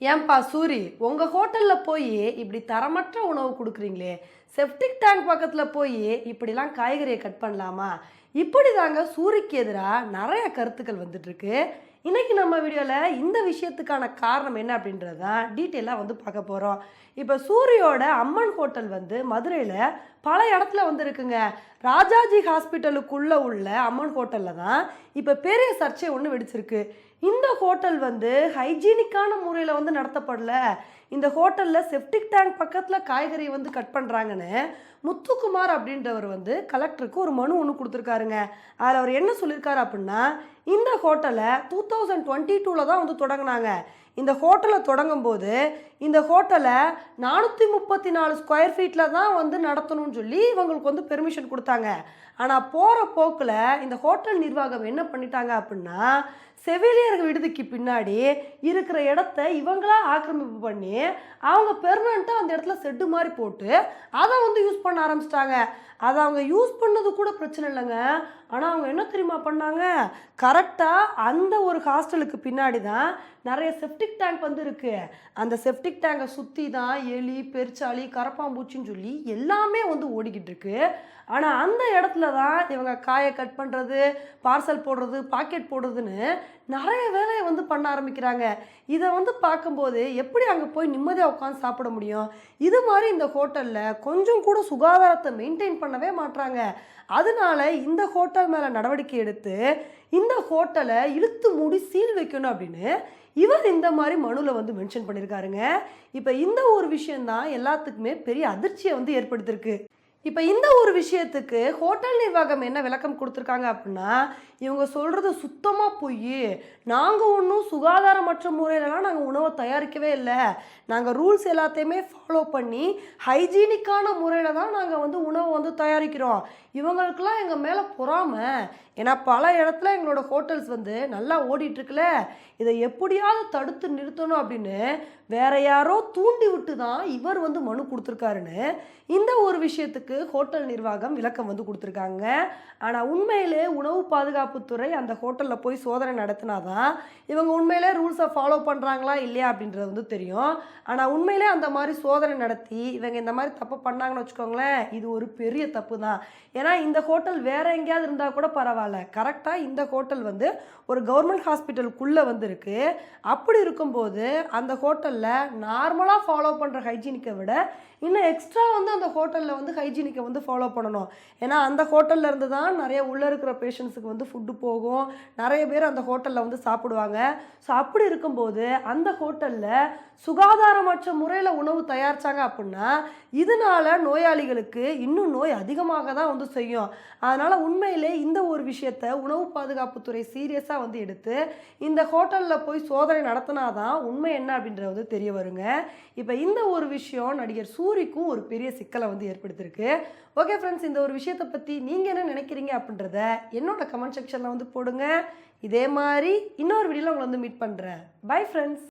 ஏன்பா சூரி உங்கள் ஹோட்டலில் போய் இப்படி தரமற்ற உணவு கொடுக்குறீங்களே. செப்டிக் டேங்க் பக்கத்தில் போய் இப்படிலாம் காய்கறியை கட் பண்ணலாமா? இப்படி தாங்க சூரிக்கு எதிராக நிறைய கருத்துக்கள் வந்துட்டுருக்கு. இன்றைக்கி நம்ம வீடியோவில் இந்த விஷயத்துக்கான காரணம் என்ன அப்படின்றது தான் டீட்டெயிலாக வந்து பார்க்க போகிறோம் இப்போ சூரியோட அம்மன் ஹோட்டல் வந்து மதுரையில் பல இடத்துல வந்து இருக்குங்க. ராஜாஜி ஹாஸ்பிட்டலுக்குள்ளே உள்ள அம்மன் ஹோட்டலில் தான் இப்போ பெரிய சர்ச்சை ஒன்று வெடிச்சிருக்கு. இந்த ஹோட்டல் வந்து ஹைஜீனிக்கான முறையில் வந்து நடத்தப்படல. இந்த ஹோட்டலில் செப்டிக் டேங்க் பக்கத்தில் காய்கறி வந்து கட் பண்ணுறாங்கன்னு முத்துக்குமார் அப்படின்றவர் வந்து கலெக்டருக்கு ஒரு மனு ஒன்று கொடுத்துருக்காருங்க. அதில் அவர் என்ன சொல்லியிருக்காரு அப்படின்னா இந்த ஹோட்டலை டூ தௌசண்ட் டுவெண்ட்டி டூவில் தான் வந்து தொடங்கினாங்க. இந்த ஹோட்டலை தொடங்கும் போது இந்த ஹோட்டலை நானூற்றி முப்பத்தி நாலு ஸ்கொயர் ஃபீட்டில் தான் வந்து நடத்தணும்னு சொல்லி இவங்களுக்கு வந்து பெர்மிஷன் கொடுத்தாங்க. ஆனால் போகிற போக்கில் இந்த ஹோட்டல் நிர்வாகம் என்ன பண்ணிட்டாங்க அப்படின்னா செவிலியர் விடுதிக்கு பின்னாடி இருக்கிற இடத்த இவங்களா ஆக்கிரமிப்பு பண்ணி அவங்க பெர்மனண்ட்டாக அந்த இடத்துல செட்டு மாதிரி போட்டு அதை வந்து யூஸ் பண்ண ஆரம்பிச்சிட்டாங்க. அதை அவங்க யூஸ் பண்ணது கூட பிரச்சனை இல்லைங்க. ஆனால் அவங்க என்ன தெரியுமா பண்ணாங்க? கரெக்டாக அந்த ஒரு ஹாஸ்டலுக்கு பின்னாடி தான் நிறைய செப்டிக் டேங்க் வந்து இருக்குது அந்த செப்டிக் டேங்கை சுற்றி தான் எலி பெருச்சாளி கரப்பாம்பூச்சின்னு சொல்லி எல்லாமே வந்து ஓடிக்கிட்டு இருக்கு. ஆனால் அந்த இடத்துல தான் இவங்க காயை கட் பண்ணுறது பார்சல் போடுறது பாக்கெட் போடுறதுன்னு நிறைய வேலையை வந்து பண்ண ஆரம்பிக்கிறாங்க. இதை வந்து பார்க்கும்போது எப்படி அங்கே போய் நிம்மதியாக உட்காந்து சாப்பிட முடியும்? இது மாதிரி இந்த ஹோட்டலில் கொஞ்சம் கூட சுகாதாரத்தை மெயின்டைன் பண்ண பண்ணவே மாட்றாங்க. அதனால இந்த ஹோட்டல் மேலே நடவடிக்கை எடுத்து இந்த ஹோட்டலை இழுத்து மூடி சீல் வைக்கணும் அப்படின்னு இவர் இந்த மாதிரி மனுவில் வந்து மென்ஷன் பண்ணியிருக்காருங்க இப்போ இந்த ஒரு விஷயந்தான் எல்லாத்துக்குமே பெரிய அதிர்ச்சியை வந்து ஏற்படுத்திருக்கு. இப்போ இந்த ஒரு விஷயத்துக்கு ஹோட்டல் நிர்வாகம் என்ன விளக்கம் கொடுத்துருக்காங்க அப்படின்னா இவங்க சொல்கிறது சுத்தமாக பொய். நாங்கள் ஒன்றும் சுகாதாரமற்ற முறையிலலாம் நாங்கள் உணவை தயாரிக்கவே இல்லை. நாங்கள் ரூல்ஸ் எல்லாத்தையுமே ஃபாலோ பண்ணி ஹைஜீனிக்கான முறையில் தான் நாங்கள் வந்து உணவை வந்து தயாரிக்கிறோம். இவங்களுக்கெல்லாம் எங்கள் மேலே பொறாமை. ஏன்னா பல இடத்துல எங்களோட ஹோட்டல்ஸ் வந்து நல்லா ஓடிட்டுருக்குல. இதை எப்படியாவது தடுத்து நிறுத்தணும் அப்படின்னு வேற யாரோ தூண்டி விட்டு தான் இவர் வந்து மனு கொடுத்துருக்காருன்னு இந்த ஒரு விஷயத்துக்கு ஹோட்டல் நிர்வாகம் விளக்கம் வந்து கொடுத்துருக்காங்க. ஆனால் உண்மையிலே உணவு பாதுகாப்புத்துறை அந்த ஹோட்டலில் போய் சோதனை நடத்தினாதான் இவங்க உண்மையிலே ரூல்ஸ் ஃபாலோ பண்ணுறாங்களா இல்லையா அப்படின்றது வந்து தெரியும். ஆனால் உண்மையிலே அந்த மாதிரி சோதனை நடத்தி இவங்க இந்த மாதிரி தப்பு பண்ணாங்கன்னு வச்சுக்கோங்களேன் இது ஒரு பெரிய தப்பு தான் ஏன்னா இந்த ஹோட்டல் வேறு எங்கேயாவது இருந்தால் கூட பரவாயில்ல. கரெக்டாக இந்த ஹோட்டல் வந்து ஒரு கவர்மெண்ட் ஹாஸ்பிட்டலுக்குள்ளே வந்துருக்கு அப்படி இருக்கும்போது அந்த ஹோட்டலில் நார்மலாக ஃபாலோ பண்ணுற ஹைஜீனிக்கை விட இன்னும் எக்ஸ்ட்ரா வந்து அந்த ஹோட்டலில் வந்து ஹைஜீனிக்கை வந்து ஃபாலோ பண்ணணும். ஏன்னா அந்த ஹோட்டல்ல இருந்து தான் நிறைய உள்ளே இருக்கிற பேஷண்ட்ஸுக்கு வந்து ஃபுட்டு போகும். நிறைய பேர் அந்த ஹோட்டலில் வந்து சாப்பிடுவாங்க. ஸோ அப்படி இருக்கும்போது அந்த ஹோட்டலில் சுகாதாரமற்ற முறையில் உணவு தயாரிச்சாங்க அப்படின்னா இதனால நோயாளிகளுக்கு இன்னும் நோய் அதிகமாக தான் வந்து செய்யும். அதனால் உண்மையிலே இந்த ஒரு விஷயத்த உணவு பாதுகாப்புத்துறை சீரியஸாக வந்து எடுத்து இந்த ஹோட்டலில் போய் சோதனை நடத்தினாதான் உண்மை என்ன அப்படின்றது வந்து தெரிய வருங்க. இப்போ இந்த ஒரு விஷயம் நடிகர் சூரிக்கும் ஒரு பெரிய சிக்கலை வந்து ஏற்படுத்தியிருக்கு ஓகே ஃப்ரெண்ட்ஸ் இந்த ஒரு விஷயத்தை பற்றி நீங்கள் என்ன நினைக்கிறீங்க அப்படின்றத என்னோட கமெண்ட் செக்ஷனில் வந்து போடுங்க. இதே மாதிரி இன்னொரு வீடியோவில் உங்களை வந்து மீட் பண்ணுறேன் பை ஃப்ரெண்ட்ஸ்